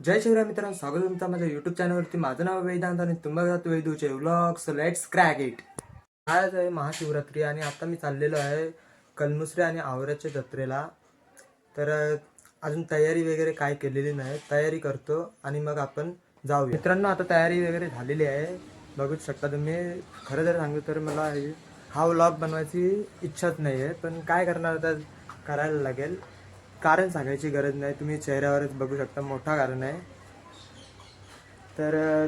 जय शिवराय मित्रांनो स्वागत तुमचा माझ्या युट्यूब चॅनलवरती माझं नाव वेदांत आणि तुम्हाला वेदूचे व्लॉग्स लेट्स क्रॅक इट आज आहे महाशिवरात्री आणि आता मी चाललेलो आहे कलमुसरे आणि आवऱ्याच्या जत्रेला. तर अजून तयारी वगैरे काय केलेली नाही. तयारी करतो आणि मग आपण जाऊया. मित्रांनो आता तयारी वगैरे झालेली आहे. बघूच शकता तुम्ही. खरं जर सांगू तर मला हा व्लॉग बनवायची इच्छाच नाही आहे पण काय करणार आता करायला लागेल. कारण सांगायची गरज नाही. तुम्ही चेहऱ्यावरच बघू शकता. मोठा कारण आहे. तर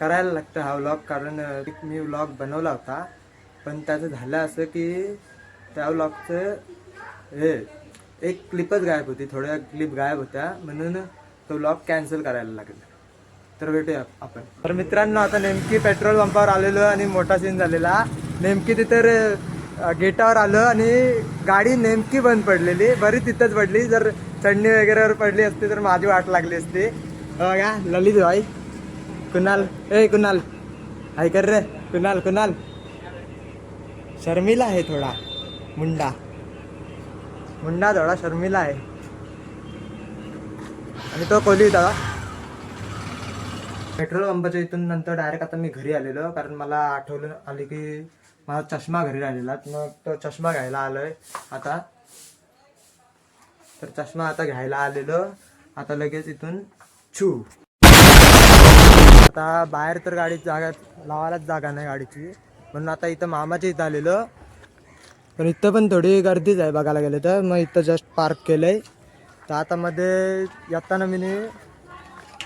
करायला लागतं हा व्लॉग कारण मी व्लॉग बनवला होता. पण त्याचं झालं असं की त्या व्लॉगचं हे एक क्लिपच गायब होती. थोड्या क्लिप गायब होत्या. म्हणून तो व्लॉग कॅन्सल करायला लागला. तर भेटूया आपण. तर मित्रांनो आता नेमकी पेट्रोल पंपावर आलेलो आणि मोठा सीन झालेला. नेमकी तिथे तर गेटावर आलो आणि गाडी नेमकी बंद पडलेली. बरी तिथंच पडली. जर चढणी वगैरेवर पडली असती तर माझी वाट लागली असती. का ललित भाई. कुणाल? ए कुणाल? ऐकर रे. कुणाल कुणाल? शर्मिला आहे थोडा. मुंडा. मुंडा थोडा शर्मिला आहे. आणि तो कोली दादा पेट्रोल पंपाच्या इथून नंतर डायरेक्ट आता मी घरी आलेलो. कारण मला आठवलं आले की माझा चष्मा घरी राहिलेला. मग तो चष्मा घ्यायला आलोय. आता तर चष्मा आता घ्यायला आलेलो. आता लगेच इथून छू. आता बाहेर तर गाडी जागा लावायलाच जागा नाही गाडीची. म्हणून आता इथं मामाच्या इथं आलेलो. पण इथं पण थोडी गर्दीच आहे बघायला गेलं तर. मग इथं जस्ट पार्क केलंय. तर आता मध्ये येताना मी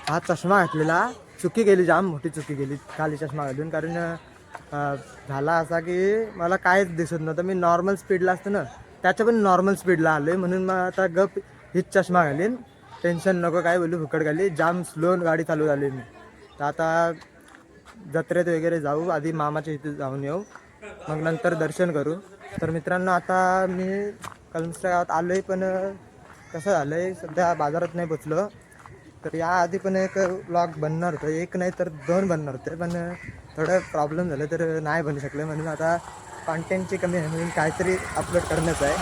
हा चष्मा घातलेला. चुकी केली जाम मोठी चुकी केली. खाली चष्मा घालून. कारण झाला असा की मला काहीच दिसत नव्हतं. मी नॉर्मल स्पीडला असतं ना त्याच्या पण नॉर्मल स्पीडला आलो आहे म्हणून मग आता गप हीच चष्मा घालीन. टेन्शन नको काय बोलू फुकट घाली जाम स्लो गाडी चालू झाली मी. तर आता जत्रेत वगैरे जाऊ. आधी मामाच्या इथे जाऊन येऊ. मग नंतर दर्शन करू. तर मित्रांनो आता मी कलमच्या गावात आलो आहे पण कसं झालं आहे सध्या बाजारात नाही पोचलो. तर याआधी पण एक ब्लॉग बनणार होतं. एक नाही तर दोन बनणार होते. पण थोडं प्रॉब्लेम झालं तर नाही बनू शकले म्हणून आता कॉन्टेंटची कमी आहे म्हणून काहीतरी अपलोड करण्याचं आहे.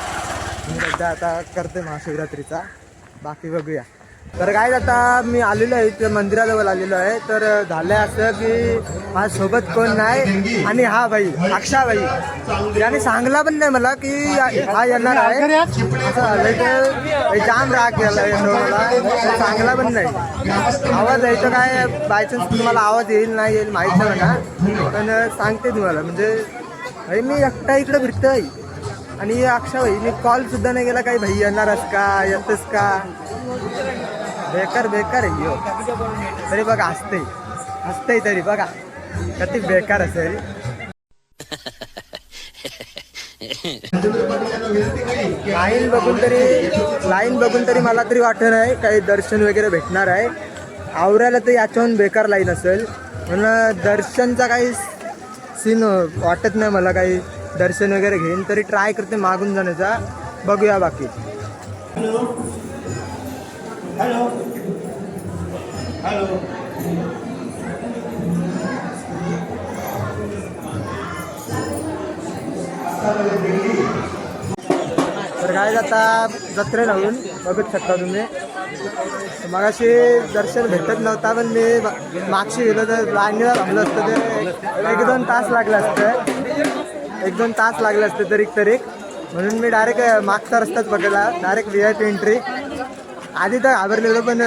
मी सध्या आता करते महाशिवरात्रीचा. बाकी बघूया. तर काय आता मी आलेलो आहे इथे मंदिराजवळ आलेलो आहे. तर झालंय असं की माझ्यासोबत कोण नाही आणि हा भाई अक्षा भाई. याने सांगला पण नाही मला की हा येणार आहे. असं तर जाम राग गेला मला. सांगला पण नाही. आवाज यायचं काय बायचान्स तुम्हाला आवाज येईल नाही येईल माहीत नाही म्हणा पण सांगते तुम्हाला. म्हणजे भाई मी एकटा इकडे आहे आणि अक्षा भाईनी कॉल सुद्धा नाही गेला काही भाई येणारच का? येतेस का? बेकार बेकार आहे यो. तरी बघा हसते हसते तरी बघा. किती बेकार असेल. लाईन बघून तरी लाईन बघून तरी मला तरी वाटत नाही काही दर्शन वगैरे भेटणार आहे. आवरायला तर याच्याहून बेकार लाईन असेल. म्हणून दर्शनचा काही सीन वाटत नाही मला काही. दर्शन वगैरे घेईन तरी ट्राय करते मागून जाण्याचा. बघूया बाकी. तर काय आता जत्रे लावून बघत शकता तुम्ही. मगाशी दर्शन भेटत नव्हता पण मी मा- मागशी गेलो तर लाईनीला थांबलं असतं ते एक दोन तास लागलं असतं. एक दोन तास लागले असते तरीक तरीक म्हणून मी डायरेक्ट मागचा रस्ताच पकडला. Direct V I P entry आधी तर घाबरलेलो पण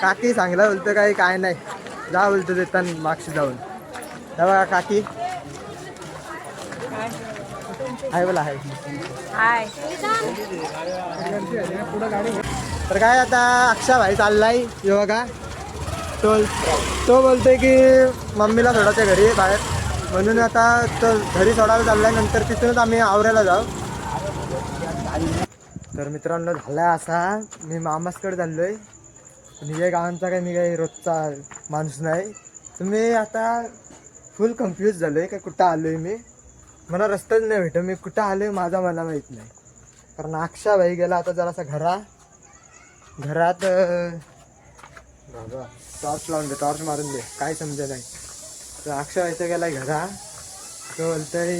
काकी सांगला बोलतं काही काय नाही. जा बोलतं देताना मागशी जाऊन. तेव्हा काकी. आहे बोला आहे हाय. तर काय आता अक्षा भाई चाललाय बघा. तो तो बोलतोय की मम्मीला सोडायच्या घरी बाहेर. म्हणून आता तो घरी सोडायला चाललाय नंतर तिथूनच आम्ही आवरायला जाऊ. तर मित्रांनो झाला असा. मी मामासकडे चाललोय. मी काही गावांचा काही मी काही रोजचा माणूस नाही. तुम्ही आता फुल कन्फ्यूज झालोय का कुठं आलोय मी? मला रस्ताच नाही भेटत. मी कुठं आलोय माझा मला माहीत नाही. कारण अक्षा भाई गेला आता जरासा घरा. घरात बाबा. टॉर्च लावून दे टॉर्च मारून दे. काय समजा नाही. तर अक्षा व्हायचं गेलाय घरा. तो बोलतोय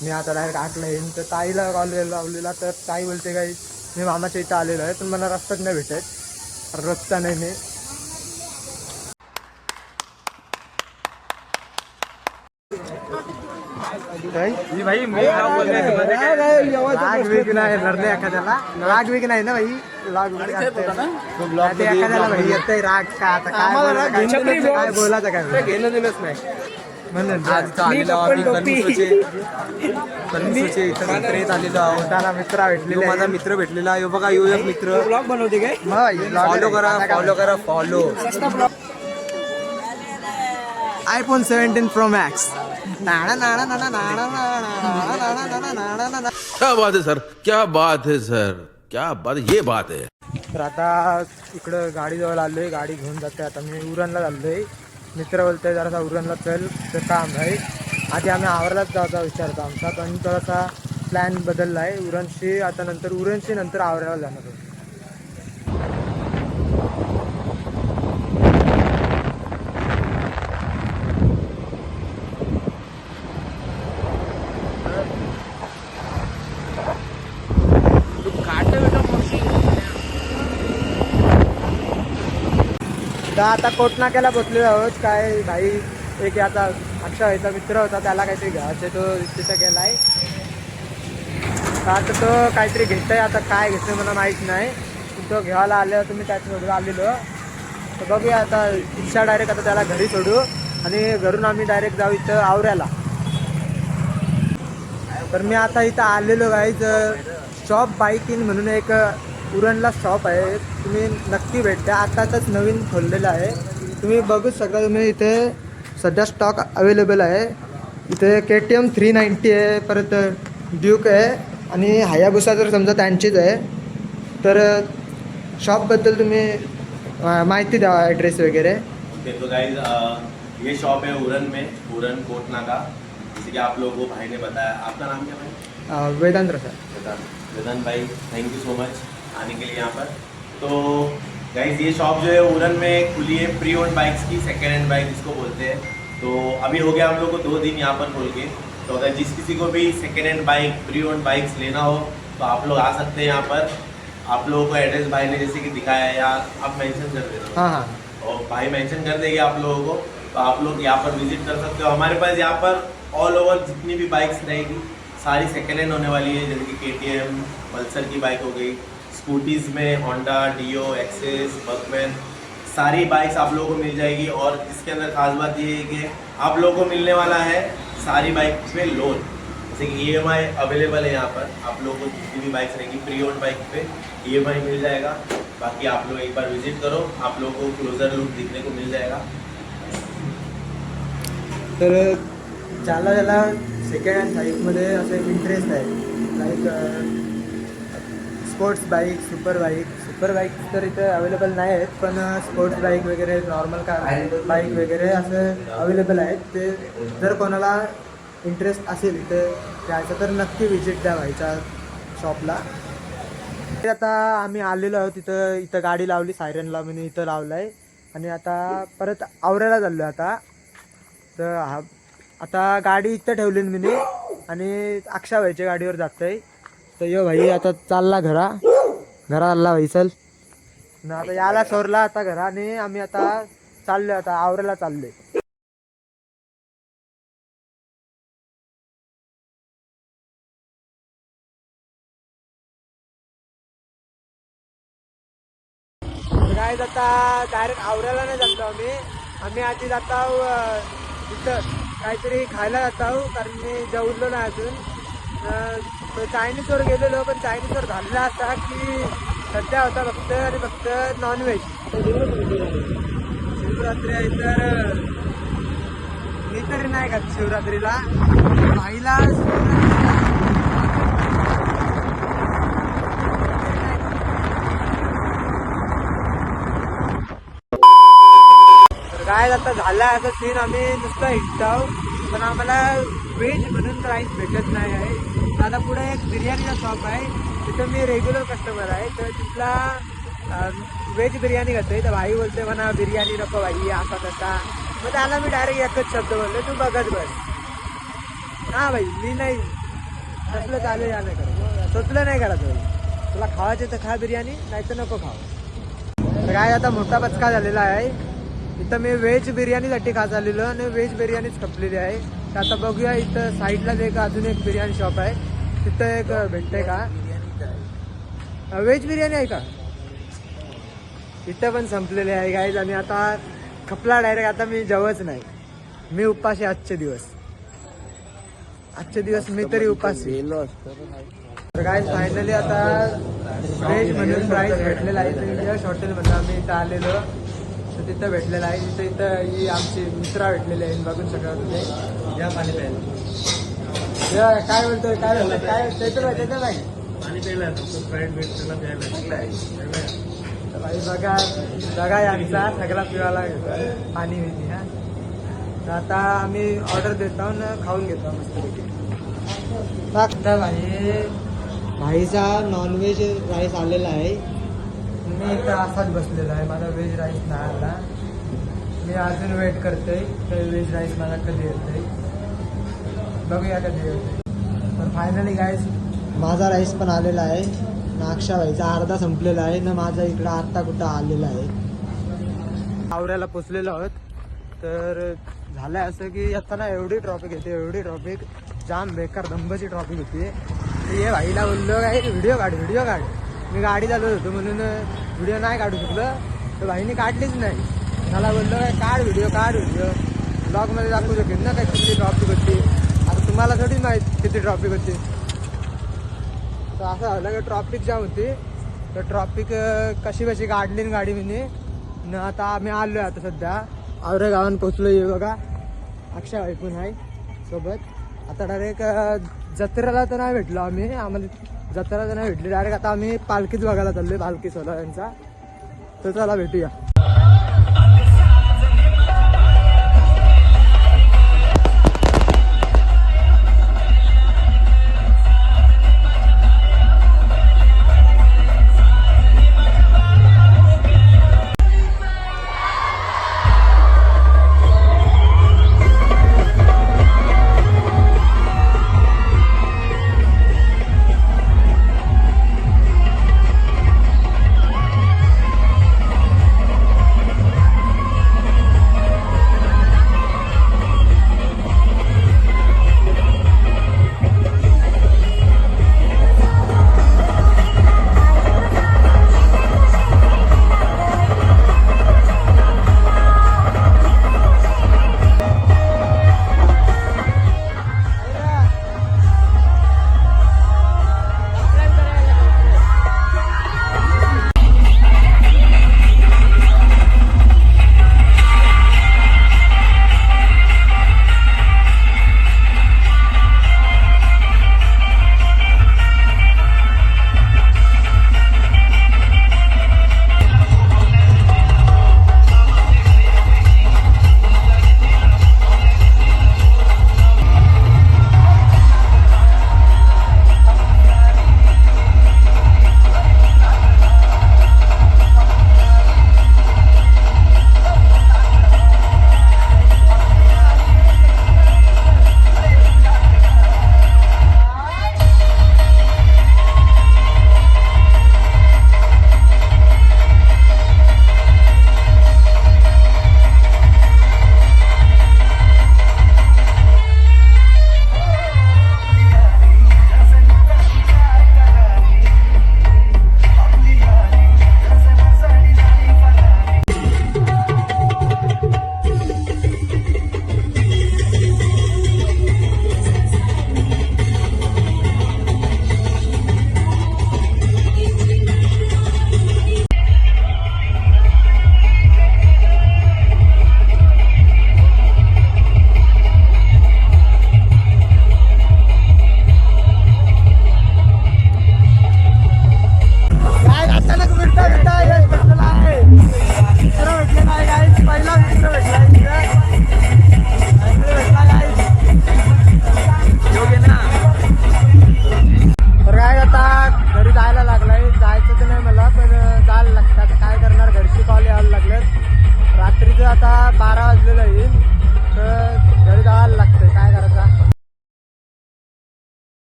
मी आता डायरेक्ट आठला येईन. तर ताईला कॉल लावलेला तर ताई बोलते काही मी मामाच्या इथं आलेलो आहे पण मला रस्ताच नाही भेटत. रस्ता नाही मी भाई? नाही एखाद्याला. लाग बिग नाही ना भाई? एखाद्याला भाई येतंय राग का आता काय बोलायचं काय- छपरी काय box. बोलायचं काय घेणं देणंच नाही म्हणून आज इथं आलेलो आहोत आम्ही कणसूचे कणसूचे इथं मित्र येत आलेलो आहोत. त्याला मित्र यो भेटलेले माझा मित्र भेटलेला. यो बघा यो एक मित्र. ब्लॉग बनवते काय? फॉलो करा फॉलो करा follow iPhone seventeen pro max क्या बात है सर क्या बात है सर क्या बात ये बात है तर आता इकडं गाडीजवळ आलोय गाडी घेऊन जाते आता मी उरणला चाललोय मित्र बोलतोय जरासा उरणला चल तर काम आहे आधी आम्ही आवरलाच जायचा विचार होता आमचा पण थोडासा प्लॅन बदलला आहे उरणशी आता नंतर उरणशी नंतर आवरायला जाणार होतो तर आता कोटनाक्याला बसलेलो आहोत. काय भाई एक आता अक्षयचा मित्र होता त्याला काहीतरी घ्यायचं तो तिथं गेलाय. तर आता तो काहीतरी घेतोय आता काय घेतोय मला माहीत नाही. तो घ्यायला आल्यावर तुम्ही त्याच्यासोबत आलेलो. तर बघूया आता रिक्षा डायरेक्ट आता त्याला घरी सोडू. आणि घरून आम्ही डायरेक्ट जाऊ इथं आवऱ्याला. तर मी आता इथं आलेलो गाईज शॉप बाईकिंग म्हणून एक उरणला शॉप आहे. तुम्ही नक्की भेटता आताच नवीन खोललेलं आहे. तुम्ही बघू शकता तुम्ही इथे सध्या स्टॉक अवेलेबल आहे. इथे K T M three ninety आहे परत ड्यूक आहे आणि हायाबुसा जर समजा त्यांचीच आहे तर शॉपबद्दल तुम्ही अं, माहिती द्या ॲड्रेस वगैरे. देखो गाइज ये शॉप है उरन में उरन कोटना का जैसे कि आप लोगों को भाई ने बताया. आपका नाम क्या भाई? अं, वेदांत्र सर. वेदांत. वेदांत भाई थैंक यू सो मच आने के लिए यहाँ पर। तो गाइज़ ये शॉप जो है उरन में खुली है प्री ओन बाइक्स की सेकेंड हैंड बाइक जिसको बोलते हैं। तो अभी हो गया हम लोग को दो दिन यहाँ पर खोल के। तो अगर जिस किसी को भी second hand bike pre own bikes लेना हो तो आप लोग आ सकते हैं यहाँ पर। आप लोगों को एड्रेस भाई ने जैसे कि दिखाया है या आप मेंशन कर देना। हाँ हाँ। और भाई मेंशन कर देंगे आप लोगों को तो आप लोग यहाँ पर विज़िट कर सकते हो। हमारे पास यहाँ पर ऑल ओवर जितनी भी बाइक्स रहेगी सारी सेकेंड हैंड होने वाली है जैसे कि के टी एम पल्सर की बाइक हो गई स्कूटीज़ में होंडा डियो एक्सेस बकमैन सारी बाइक्स आप लोगों को मिल जाएगी और इसके अंदर खास बात ये है कि आप लोगों को मिलने वाला है सारी बाइक पे लोन जैसे कि EMI अवेलेबल है यहाँ पर। आप लोगों को जितनी भी बाइक्स रहेंगी प्री ओन बाइक पे ई मिल जाएगा। बाकी आप लोग एक बार विज़िट करो, आप लोगों को क्लोजर लुक दिखने को मिल जाएगा। तर ज्याला ज्याला सेकंड हँड बाईकमध्ये असं इंटरेस्ट आहे like sports bike super bike. Super bike तर इथं अवेलेबल नाही आहेत पण स्पोर्ट्स बाईक वगैरे नॉर्मल कार बाईक वगैरे असं अवेलेबल आहेत. ते जर कोणाला इंटरेस्ट असेल इथं जायचं तर नक्की विजिट द्या व्हायच्या शॉपला ते आता आम्ही आलेलो आहोत तिथं इथं गाडी लावली सायरनला म्हणजे इथं लावलं आहे आणि आता परत आवऱ्याला चाललो आता. तर हा आता गाडी इथं ठेवली मी आणि अक्षा व्हायच्या गाडीवर जातोय. तर यो भाई आता चालला घरा. घरा आला भाई चल. ना आता याला सोरला आता घरा आणि आम्ही आता चाललोय आता आवरेला चाललोय. काय आता डायरेक्ट आवऱ्याला नाही जातो आम्ही. आम्ही आधी जातो इथं. काहीतरी खायला जातो कारण मी जेवलो नाही अजून. चायनीजवर गेलेलो पण चायनीजवर झालेला असा की सध्या होता फक्त आणि फक्त नॉनव्हेज शिवरात्री आहे तर मी तरी नाही खात शिवरात्रीला. भाईला काय आता झाला असं सीन आम्ही नुसतं हिंटाव पण आम्हाला व्हेज म्हणून राईस भेटत नाही आहे. आता पुढे एक बिर्याणीचा शॉप आहे. तिथं मी रेग्युलर कस्टमर आहे. तर तिथला व्हेज बिर्याणी घेतोय तर भाई बोलते म्हणा बिर्याणी नको भाई असा तसा. मग त्याला मी डायरेक्ट एकच शब्द बोललो तू बघत बस. हा भाई मी नाही. तसलं चालेल या नाही करत तसलं नाही करत भाई. तुला खावायचे तर खा बिर्याणी नाही तर नको खाव तर काय आता मोठा पचका झालेला आहे. इथं मी व्हेज बिर्याणीसाठी खा झालेलो आणि व्हेज बिर्याणीच खपलेली आहे. तर आता बघूया इथं साईडलाच एक अजून एक बिर्याणी शॉप आहे. तिथं एक भेटते का? व्हेज बिर्याणी आहे का? इथं पण संपलेले आहे गाईज आणि आता खपला डायरेक्ट आता मी जेवच नाही. मी उपास आहे आजचे दिवस. आजचे दिवस मी तरी उपाशी. तर काय फायनली आता व्हेज म्हणून प्राईस भेटलेला आहे. तर यश हॉटेलमधून आम्ही इथं आलेलो. तर तिथं भेटलेलं आहे. तिथं इथं ही आमची मित्रा भेटलेली आहे. बघून शकता तुम्ही. या पाणी प्यायला. काय बोलतोय काय झालं काय त्याचं नाही त्याचं नाही पाणी प्यायला बघा बघा यांचा सगळा पिवायला पाणी बिनी हा. तर आता आम्ही ऑर्डर देतो आणि खाऊन घेतो मस्तपैकी आता भाई भाईचा नॉनव्हेज राईस आलेला आहे. मी इथं असाच बसलेला आहे मला व्हेज राईस नाही आला. मी अजून वेट करतोय तर व्हेज राईस मला कधी येतोय? बघूया कधी येतोय. तर फायनली गाईस माझा राईस पण आलेला आहे. नाक्षा व्हायचा अर्धा संपलेला आहे. ना माझा इकडं आत्ता कुठं आलेला आहे. आवऱ्याला पोचलेलो आहोत. तर झालंय असं की येताना एवढी ट्रॉफिक येते एवढी ट्रॉफिक जाम बेकार दंबची ट्रॉफिक होती. हे भाईला बोललो काय व्हिडिओ काढ व्हिडिओ काढ. मी गाडी चालवत होतो म्हणून व्हिडिओ नाही काढू शकलो. तर भाईने काढलीच नाही. मला बोललो काय काढ व्हिडिओ काढ व्हिडिओ ब्लॉगमध्ये दाखवू शकेल ना काय किती ट्रॉफिक होती? तुम्हाला थोडी माहीत किती ट्रॉफिक होती. तर असं झालं की ट्रॉफिक जाम होती. तर ट्रॉफिक कशी कशी काढली गाडी मी न आता आम्ही आलो आहे आता सध्या. आवरे गावात पोचलो आहे बघा. अक्षय ऐकून आहे सोबत. आता डायरेक्ट जत्रेला तर नाही भेटलो आम्ही. आम्हाला जत्रेला तर नाही भेटली. डायरेक्ट आता आम्ही पालखीच बघायला चाललोय पालखी सोला यांचा. तर चला भेटूया.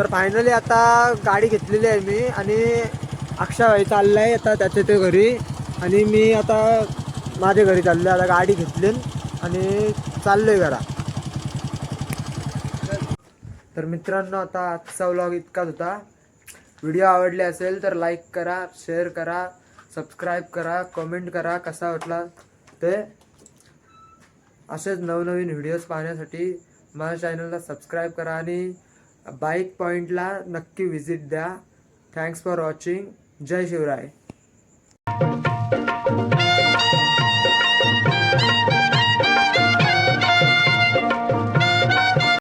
तर फायनली आता गाडी घेतलेली आहे मी आणि अक्षय चाललाय आता त्याच्या ते घरी. आणि मी आता माझ्या घरी चाललोय आता गाडी घेतली आणि चाललोय घरा. तर मित्रांनो आता आजचा व्लॉग इतकाच होता. व्हिडिओ आवडले असेल तर लाईक करा शेअर करा सबस्क्राईब करा कमेंट करा कसा वाटला ते. असेच नवनवीन व्हिडिओज पाहण्यासाठी माझ्या चॅनलला सबस्क्राईब करा आणि बाईक पॉईंटला नक्की व्हिजिट द्या. थँक्स फॉर वॉचिंग जय शिवराय.